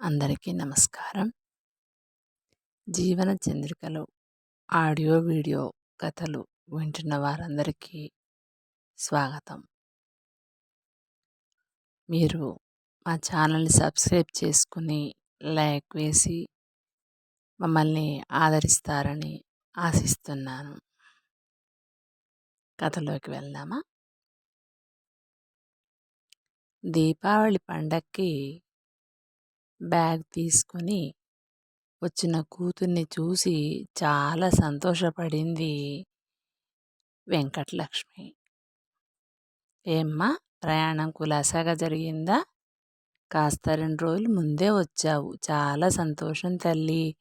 అందరికీ నమస్కారం. జీవన చంద్రికలు ఆడియో వీడియో కథలు వింటున్న వారందరికీ స్వాగతం. మీరు మా ఛానల్ని సబ్స్క్రైబ్ చేసుకుని లైక్ వేసి మమ్మల్ని ఆదరిస్తారని ఆశిస్తున్నాను. కథలోకి వెళ్దామా? దీపావళి పండక్కి బ్యాగ్ తీసుకొని వచ్చిన కూతుర్ని చూసి చాలా సంతోషపడింది వెంకటలక్ష్మి. ఏమ్మా ప్రయాణం కులాసాగా జరిగిందా? కాస్త రెండు రోజులు ముందే వచ్చావు. చాలా సంతోషం తల్లి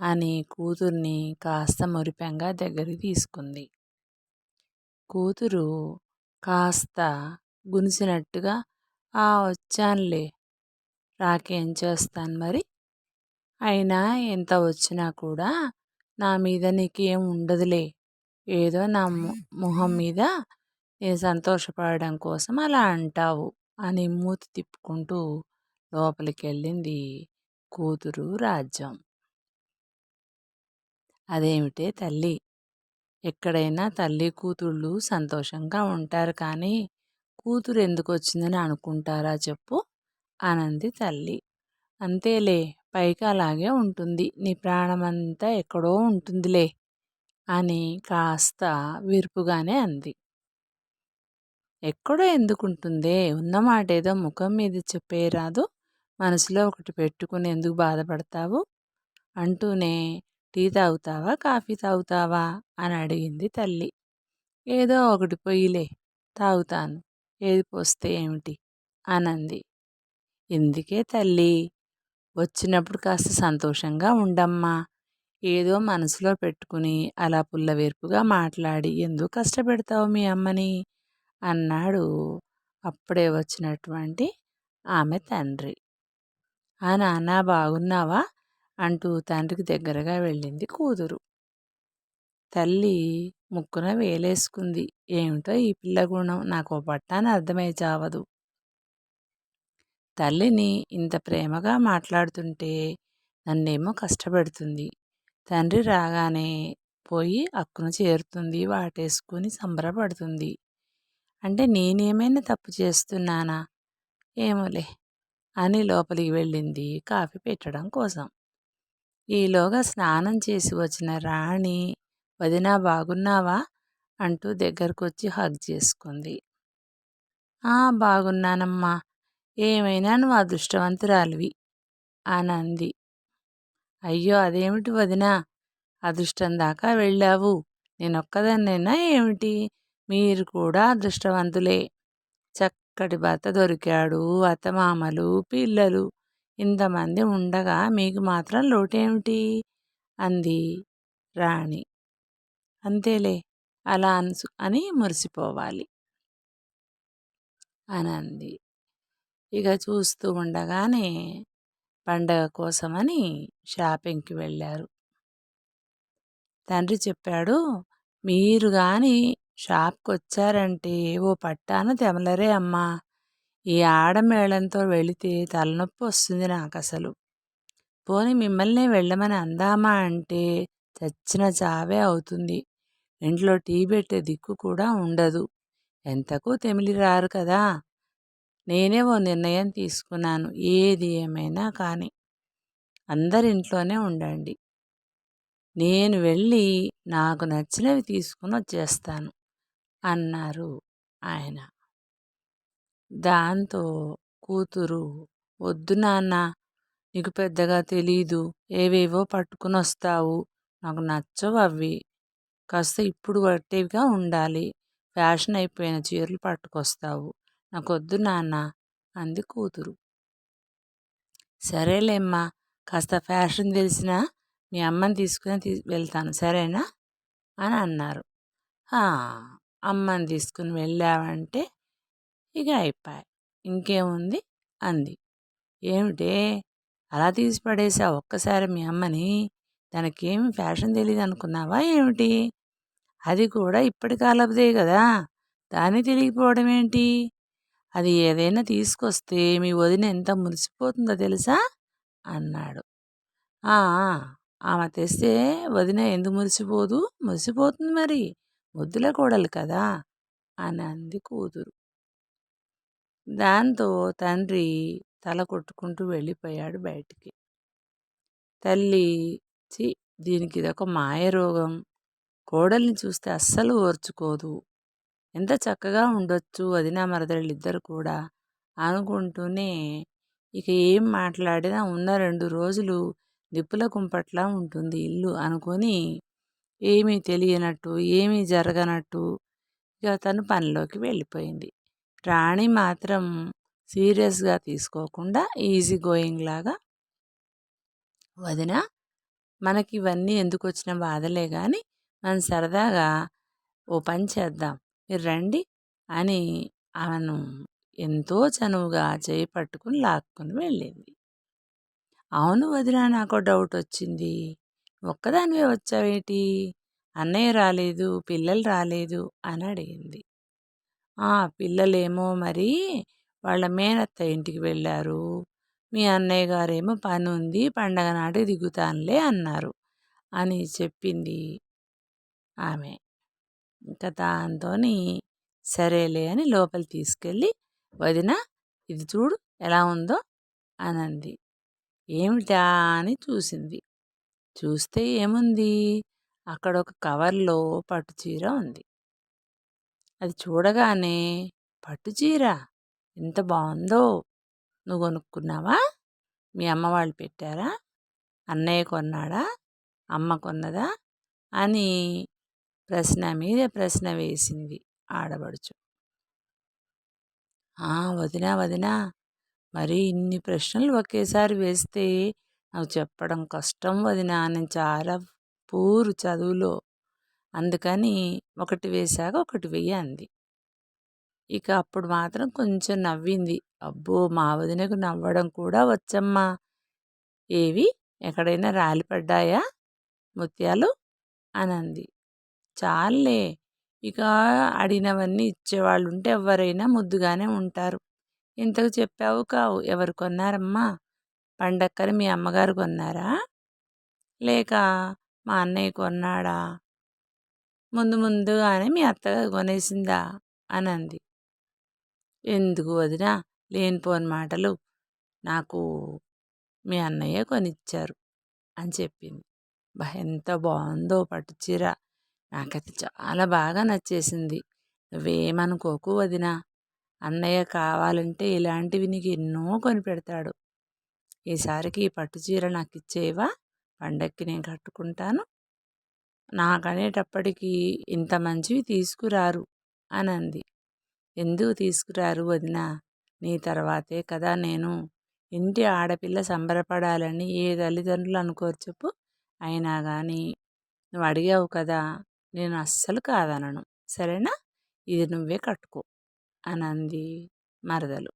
అని కూతుర్ని కాస్త మురిపెంగా దగ్గరికి తీసుకుంది. కూతురు కాస్త గునిసినట్టుగా ఆ వచ్చానులే. రాకేం చేస్తాను మరి? అయినా ఎంత వచ్చినా కూడా నా మీద నీకేం ఉండదులే. ఏదో నా మొహం మీద నేను సంతోషపడడం కోసం అలా అంటావు అని మూతి తిప్పుకుంటూ లోపలికి వెళ్ళింది కూతురు రాజ్యం. అదేమిటే తల్లి? ఎక్కడైనా తల్లి కూతుళ్ళు సంతోషంగా ఉంటారు కానీ కూతురు ఎందుకు వచ్చిందని అనుకుంటారా చెప్పు? అనంది తల్లి. అంతేలే పైకి అలాగే ఉంటుంది. నీ ప్రాణమంతా ఎక్కడో ఉంటుందిలే అని కాస్త విరుపుగానే అంది. ఎక్కడో ఎందుకుంటుందే? ఉన్నమాట ఏదో ముఖం మీద చెప్పేరాదు మనసులో ఒకటి పెట్టుకుని ఎందుకు బాధపడతావు? అంటూనే టీ తాగుతావా? కాఫీ తాగుతావా? అని అడిగింది తల్లి. ఏదో ఒకటి పొయ్యిలే తాగుతాను. ఏది పోస్తే ఏమిటి? అనంది. ఎందుకే తల్లి? వచ్చినప్పుడు కాస్త సంతోషంగా ఉండమ్మా. ఏదో మనసులో పెట్టుకుని అలా పుల్లవేర్పుగా మాట్లాడి ఎందుకు కష్టపెడతావు మీ అమ్మని? అన్నాడు అప్పుడే వచ్చినటువంటి ఆమె తండ్రి. ఆ నాన్న బాగున్నావా? అంటూ తండ్రికి దగ్గరగా వెళ్ళింది కూతురు. తల్లి ముక్కున వేలేసుకుంది. ఏమిటో ఈ పిల్ల గుణం? నాకు పట్టాన్ని అర్థమై చావదు. తల్లిని ఇంత ప్రేమగా మాట్లాడుతుంటే నన్నేమో కష్టపెడుతుంది. తండ్రి రాగానే పోయి అక్కును చేరుతుంది వాటేసుకుని సంబరపడుతుంది. అంటే నేనేమైనా తప్పు చేస్తున్నానా? ఏమోలే అని లోపలికి వెళ్ళింది కాఫీ పెట్టడం కోసం. ఈలోగా స్నానం చేసి వచ్చిన రాణి వదినా బాగున్నావా? అంటూ దగ్గరకు వచ్చి హగ్ చేసుకుంది. బాగున్నానమ్మా. ఏమైనా నువ్వు అదృష్టవంతురాలివి అని అంది అయ్యో అదేమిటి వదినా? అదృష్టం దాకా వెళ్ళావు. నేనొక్కదాన్నైనా ఏమిటి? మీరు కూడా అదృష్టవంతులే. చక్కటి భర్త దొరికాడు. అత్తమామలు పిల్లలు. ఇంతమంది ఉండగా మీకు మాత్రం లోటేమిటి? అంది రాణి. అంతేలే అలా అను అని మురిసిపోవాలి. అని అంది ఇక చూస్తూ ఉండగానే పండగ కోసమని షాపింగ్కి వెళ్ళారు. తండ్రి చెప్పాడు మీరు కానీ షాప్కి వచ్చారంటే ఓ పట్టాను తెమలరే అమ్మా. ఈ ఆడమేళంతో వెళితే తలనొప్పి వస్తుంది నాకు అసలు పోని మిమ్మల్ని వెళ్ళమని అందామా అంటే చచ్చిన చావే అవుతుంది. ఇంట్లో టీ పెట్టే దిక్కు కూడా ఉండదు. ఎంతకు తెమిలి రారు కదా. నేనే ఓ నిర్ణయం తీసుకున్నాను ఏది ఏమైనా కానీ. అందరింట్లోనే ఉండండి. నేను వెళ్ళి నాకు నచ్చినవి తీసుకుని వచ్చేస్తాను అన్నారు ఆయన. దాంతో కూతురు వద్దు నాన్న నీకు పెద్దగా తెలీదు ఏవేవో పట్టుకుని వస్తావు నాకు నచ్చవు అవి కాస్త ఇప్పుడు పట్టేవిగా ఉండాలి. ఫ్యాషన్ అయిపోయిన చీరలు పట్టుకొస్తావు. నాకొద్దు నాన్న అంది కూతురు. సరేలేమ్మా కాస్త ఫ్యాషన్ తెలిసిన మీ అమ్మని తీసుకుని తీ వెళ్తాను సరేనా? అని అన్నారు. అమ్మని తీసుకుని వెళ్ళావంటే ఇక అయిపోయి ఇంకేముంది? అంది. ఏమిటే అలా తీసి పడేసా ఒక్కసారి మీ అమ్మని? తనకేమి ఫ్యాషన్ తెలియదు అనుకున్నావా ఏమిటి? అది కూడా ఇప్పటి కాలపుదే కదా దాన్ని తెలియకపోవడం ఏంటి అది ఏదైనా తీసుకొస్తే మీ వదిన ఎంత మురిసిపోతుందో తెలుసా? అన్నాడు. "ఆ, ఆమె తెస్తే వదిన ఎందుకు మురిసిపోదు? మురిసిపోతుంది మరి. ముద్దుల కోడలు కదా అని అంది కూతురు. దాంతో తండ్రి తల కొట్టుకుంటూ వెళ్ళిపోయాడు బయటికి. తల్లి చి దీనికి ఇదొక మాయ రోగం. కోడల్ని చూస్తే అస్సలు ఓర్చుకోదు. ఎంత చక్కగా ఉండొచ్చు వదిన మరదళ్ళు ఇద్దరు కూడా అనుకుంటూనే ఇక ఏం మాట్లాడినా ఉన్న రెండు రోజులు నిప్పుల కుంపట్లా ఉంటుంది ఇల్లు అనుకొని ఏమీ తెలియనట్టు ఏమీ జరగనట్టు ఇక తను పనిలోకి వెళ్ళిపోయింది. రాణి మాత్రం సీరియస్గా తీసుకోకుండా ఈజీ గోయింగ్ లాగా వదిన మనకి ఇవన్నీ ఎందుకు వచ్చిన బాధలే కానీ మనం సరదాగా ఓ పని చేద్దాం. మీరు రండి అని ఆమెను ఎంతో చనువుగా చేయి పట్టుకుని లాక్కుని వెళ్ళింది. అవును వదిలా నాకు డౌట్ వచ్చింది. ఒక్కదానివే వచ్చావేటి? అన్నయ్య రాలేదు పిల్లలు రాలేదు అని అడిగింది. ఆ పిల్లలేమో మరి వాళ్ళ మేనత్త ఇంటికి వెళ్ళారు. మీ అన్నయ్య గారేమో పని ఉంది పండగ నాడు దిగుతానులే అన్నారు అని చెప్పింది ఆమె. ఇంకా దాంతో సరేలే అని లోపలి తీసుకెళ్ళి వదిన ఇది చూడు ఎలా ఉందో అని అంది ఏమిటా అని చూసింది. చూస్తే ఏముంది? అక్కడ ఒక కవర్లో పట్టు చీర ఉంది. అది చూడగానే పట్టు చీర? ఎంత బాగుందో? నువ్వు కొనుక్కున్నావా? మీ అమ్మ వాళ్ళు పెట్టారా? అన్నయ్య కొన్నాడా? అమ్మ కొన్నదా? అని ప్రశ్న మీద ప్రశ్న వేసింది ఆడబడుచు వదినా వదినా మరి ఇన్ని ప్రశ్నలు ఒకేసారి వేస్తే నాకు చెప్పడం కష్టం వదినా నేను చాలా పూరు చదువులో. అందుకని ఒకటి వేశాక ఒకటి వెయ్యి అంది. ఇక అప్పుడు మాత్రం కొంచెం నవ్వింది. అబ్బో మా వదినకు నవ్వడం కూడా వచ్చమ్మా. ఏవి? ఎక్కడైనా రాలిపడ్డాయా ముత్యాలు? అనంది. చాలే ఇక అడిగినవన్నీ ఇచ్చేవాళ్ళు ఉంటే ఎవరైనా ముద్దుగానే ఉంటారు. ఇంతకు చెప్పావు కావు. ఎవరు కొన్నారమ్మా? పండక్కని మీ అమ్మగారు కొన్నారా? లేక మా అన్నయ్య కొన్నాడా? ముందు ముందుగానే మీ అత్తగారు కొనేసిందా? అని అంది ఎందుకు వదినా? లేనిపోని మాటలు. నాకు మీ అన్నయ్య కొనిచ్చారు అని చెప్పింది. ఎంత బాగుందో పట్టు చీర. నాకైతే చాలా బాగా నచ్చేసింది. నువ్వేమనుకోకు వదినా అన్నయ్య కావాలంటే ఇలాంటివి నీకు ఎన్నో కొనిపెడతాడు. ఈసారికి ఈ పట్టు చీర నాకు ఇచ్చేవా పండక్కి నేను కట్టుకుంటాను. నాకనేటప్పటికీ ఇంత మంచివి తీసుకురారు అని అంది ఎందుకు తీసుకురారు వదిన? నీ తర్వాతే కదా నేను ఇంటి ఆడపిల్ల సంబరపడాలని ఏ తల్లిదండ్రులు అనుకోరు చెప్పు. అయినా కానీ నువ్వు అడిగావు కదా నేను అస్సలు కాదనను. సరేనా? ఇది నువ్వే కట్టుకో అని అంది మరదలు.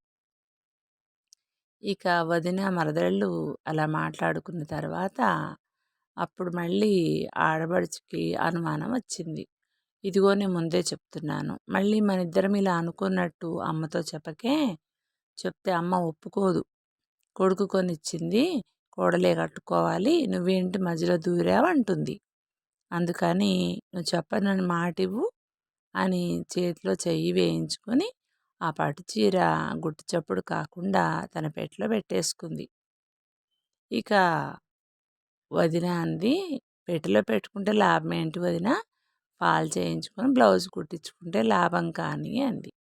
ఇక వదిన మరదళ్ళు అలా మాట్లాడుకున్న తర్వాత అప్పుడు మళ్ళీ ఆడబడుచుకి అనుమానం వచ్చింది. ఇదిగో నేను ముందే చెప్తున్నాను. మళ్ళీ మన ఇద్దరం ఇలా అనుకున్నట్టు అమ్మతో చెప్పకే చెప్తే అమ్మ ఒప్పుకోదు. కొడుకు కొనిచ్చింది కోడలే కట్టుకోవాలి నువ్వేంటి మధ్యలో దూరావంటుంది? అందుకని నువ్వు చెప్పనని మాట ఇవ్వు అని చేతిలో చెయ్యి వేయించుకొని ఆ పట్టు చీర గుట్టు చప్పుడు కాకుండా తన పెట్లో పెట్టేసుకుంది. ఇక వదిన అంది పెట్టెలో పెట్టుకుంటే లాభం ఏంటి వదిన? పాలు చేయించుకొని బ్లౌజ్ కుట్టించుకుంటే లాభం కానీ అంది.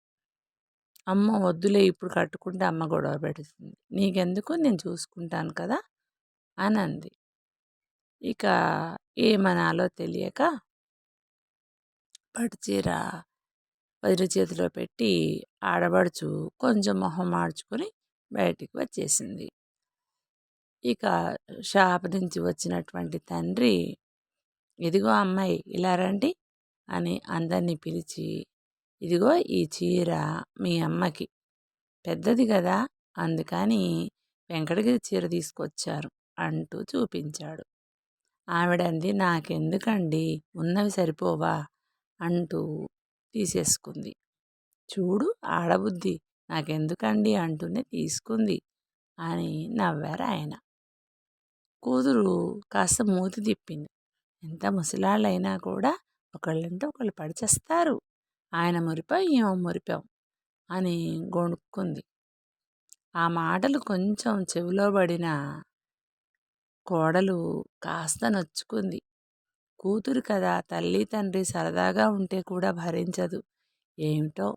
అమ్మ వద్దులే ఇప్పుడు కట్టుకుంటే అమ్మ గొడవ పెడుతుంది. నీకెందుకు? నేను చూసుకుంటాను కదా అని అంది. ఇక ఏమనాలో తెలియక పట్టుచీర వదిలి చేతిలో పెట్టి ఆడబడుచు కొంచెం మొహం మార్చుకొని బయటికి వచ్చేసింది. ఇక షాప్ నుంచి వచ్చినటువంటి తండ్రి ఇదిగో అమ్మాయి ఇలా రండి అని అందరినీ పిలిచి ఇదిగో ఈ చీర మీ అమ్మకి పెద్దది కదా అందుకని వెంకటగిరి చీర తీసుకొచ్చారు అంటూ చూపించాడు. ఆవిడంది నాకెందుకండి? ఉన్నవి సరిపోవా? అంటూ తీసేసుకుంది. చూడు ఆడబుద్ధి. నాకెందుకండి? అంటూనే తీసుకుంది అని నవ్వారు ఆయన. కూతురు కాస్త మూతి తిప్పింది. ఎంత ముసలాళ్ళైనా కూడా ఒకళ్ళంటే ఒకళ్ళు పడిచేస్తారు. ఆయన మురిపాం ఏమో మురిపాం అని గొణుక్కుంది. ఆ మాటలు కొంచెం చెవిలో పడిన కోడలు కాస్త నొచ్చుకుంది. కూతురు కదా తల్లి తండ్రి సరదాగా ఉంటే కూడా భరించదు. ఏమిటో?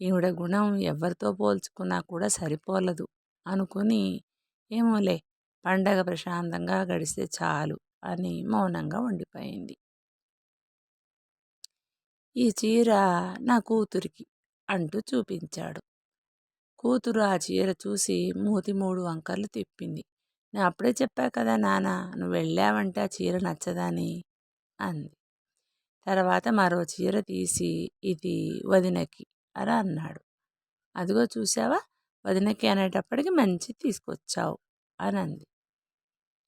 ఈవిడ గుణం ఎవరితో పోల్చుకున్నా కూడా సరిపోలదు అనుకుని ఏమోలే పండగ ప్రశాంతంగా గడిస్తే చాలు అని మౌనంగా ఉండిపోయింది. ఈ చీర నా కూతురికి అంటూ చూపించాడు. కూతురు ఆ చీర చూసి మూతి మూడు వంకర్లు తిప్పింది. నేను అప్పుడే చెప్పా కదా నాన్న నువ్వు వెళ్ళావంటే ఆ చీర నచ్చదని అంది. తర్వాత మరో చీర తీసి ఇది వదినకి అని అన్నాడు. అదిగో చూసావా వదినకి అనేటప్పటికి మంచి తీసుకొచ్చావు అని అంది.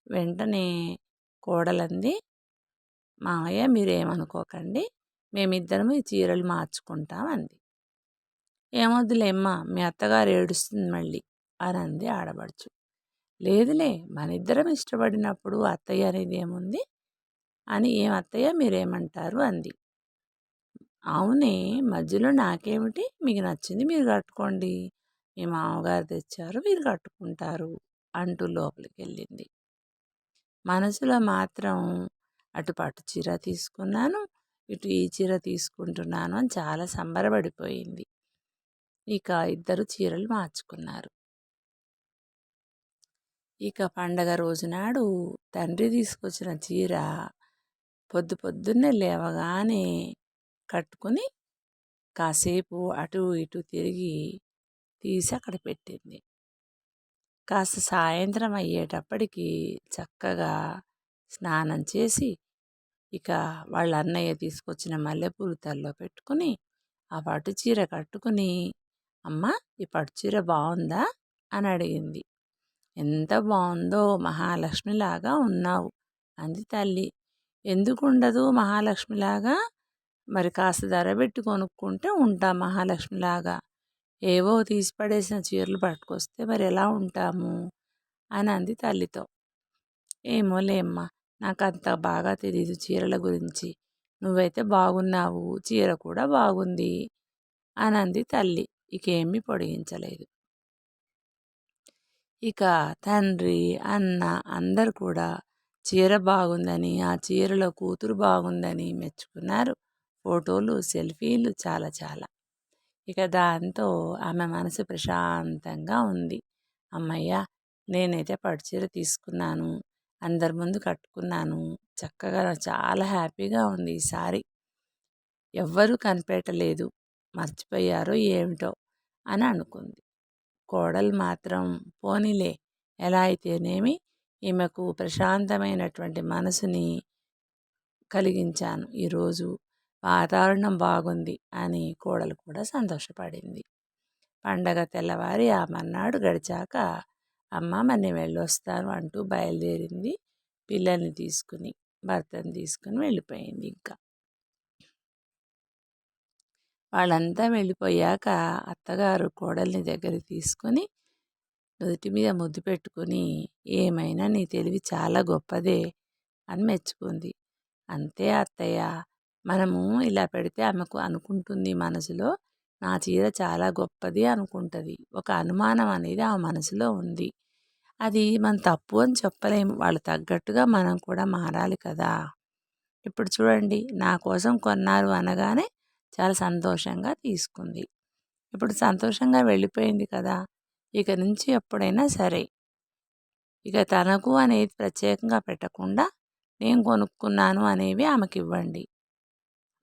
వెంటనే కోడలంది మామయ్య మీరేమనుకోకండి మేమిద్దరము ఈ చీరలు మార్చుకుంటాం అంది. ఏమొద్దులేమ్మా మీ అత్తగారు ఏడుస్తుంది మళ్ళీ అని అంది ఆడబడుచు లేదులే మన ఇద్దరం ఇష్టపడినప్పుడు అత్తయ్య అనేది ఏముంది? అని ఏం అత్తయ్య మీరేమంటారు అంది. అవునే మధ్యలో నాకేమిటి? మీకు నచ్చింది మీరు కట్టుకోండి. మీ మామగారు తెచ్చారు మీరు కట్టుకుంటారు అంటూ లోపలికి వెళ్ళింది మనసులో మాత్రం అటు పట్టు చీర తీసుకున్నాను ఇటు ఈ చీర తీసుకుంటున్నాను అని చాలా సంబరపడిపోయింది. ఇక ఇద్దరు చీరలు మార్చుకున్నారు. ఇక పండగ రోజునాడు తండ్రి తీసుకొచ్చిన చీర పొద్దు పొద్దున్నే లేవగానే కట్టుకుని కాసేపు అటు ఇటు తిరిగి తీసి అక్కడ పెట్టింది. కాస్త సాయంత్రం అయ్యేటప్పటికి చక్కగా స్నానం చేసి ఇక వాళ్ళ అన్నయ్య తీసుకొచ్చిన మల్లెపూలు తల్లో పెట్టుకుని ఆ పట్టు చీర కట్టుకుని అమ్మ ఈ పట్టు చీర బాగుందా అని అడిగింది. ఎంత బాగుందో మహాలక్ష్మిలాగా ఉన్నావు అంది తల్లి. ఎందుకు ఉండదు మహాలక్ష్మిలాగా? మరి కాస్త ధర పెట్టి కొనుక్కుంటే ఉంటా మహాలక్ష్మిలాగా. ఏవో తీసిపడేసిన చీరలు పట్టుకొస్తే మరి ఎలా ఉంటాము? అని అంది తల్లితో. ఏమోలేమ్మా నాకు అంత బాగా తెలీదు చీరల గురించి. నువ్వైతే బాగున్నావు చీర కూడా బాగుంది అని అంది తల్లి. ఇకేమీ పొడిగించలేదు. ఇక తండ్రి అన్న అందరు కూడా చీర బాగుందని ఆ చీరలో కూతురు బాగుందని మెచ్చుకున్నారు. ఫోటోలు సెల్ఫీలు చాలా చాలా. ఇక దాంతో ఆమె మనసు ప్రశాంతంగా ఉంది. అమ్మయ్య నేనైతే పట్టు చీర తీసుకున్నాను అందరి ముందు కట్టుకున్నాను చక్కగా చాలా హ్యాపీగా ఉంది ఈసారి ఎవ్వరూ కనిపెట్టలేదు మర్చిపోయారో ఏమిటో అని అనుకుంది. కోడలు మాత్రం పోనీలే. ఎలా అయితేనేమి ఈమెకు ప్రశాంతమైనటువంటి మనసుని కలిగించాను. ఈరోజు వాతావరణం బాగుంది అని కోడలు కూడా సంతోషపడింది. పండగ తెల్లవారి ఆ మన్నాడు గడిచాక అమ్మ మరి వెళ్ళొస్తాను అంటూ బయలుదేరింది. పిల్లల్ని తీసుకుని భర్తని తీసుకుని వెళ్ళిపోయింది ఇంకా. వాళ్ళంతా వెళ్ళిపోయాక అత్తగారు కోడల్ని దగ్గరికి తీసుకొని నుదుటి మీద ముద్దు పెట్టుకుని ఏమైనా నీ తెలివి చాలా గొప్పదే అని మెచ్చుకుంది. అంతే అత్తయ్య. మనము ఇలా పెడితే ఆమెకు అనుకుంటుంది మనసులో నా చీర చాలా గొప్పది అనుకుంటుంది. ఒక అనుమానం అనేది ఆ మనసులో ఉంది. అది మన తప్పు అని చెప్పలేము. వాళ్ళు తగ్గట్టుగా మనం కూడా మారాలి కదా. ఇప్పుడు చూడండి నా కోసం కొన్నారు అనగానే చాలా సంతోషంగా తీసుకుంది. ఇప్పుడు సంతోషంగా వెళ్ళిపోయింది కదా! ఇక నుంచి ఎప్పుడైనా సరే ఇక తనకు అనేది ప్రత్యేకంగా పెట్టకుండా నేను కొనుక్కున్నాను అనేవి ఆమెకి ఇవ్వండి.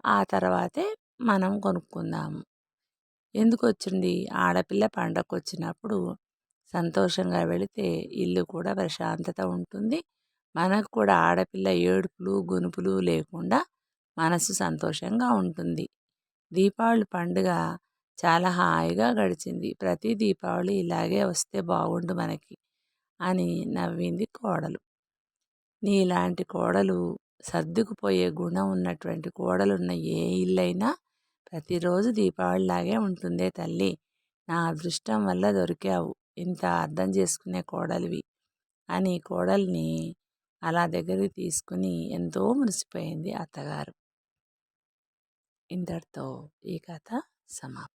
ఆ తర్వాతే మనం కొనుక్కుందాము. ఎందుకు వచ్చింది? ఆడపిల్ల పండగకు వచ్చినప్పుడు సంతోషంగా వెళితే ఇల్లు కూడా ప్రశాంతత ఉంటుంది. మనకు కూడా ఆడపిల్ల ఏడుపులు గునుపులు లేకుండా మనసు సంతోషంగా ఉంటుంది. దీపావళి పండుగ చాలా హాయిగా గడిచింది. ప్రతి దీపావళి ఇలాగే వస్తే బాగుండు మనకి అని నవ్వింది కోడలు. నీలాంటి కోడలు సర్దుకుపోయే గుణం ఉన్నటువంటి కోడలున్న ఏ ఇల్లైనా ప్రతిరోజు దీపావళిలాగే ఉంటుందే తల్లి. నా అదృష్టం వల్ల దొరికావు. ఇంత అర్థం చేసుకునే కోడలివి అని కోడల్ని అలా దగ్గరికి తీసుకుని ఎంతో మురిసిపోయింది అత్తగారు. ఇంతటితో ఈ కథ సమాప్తం.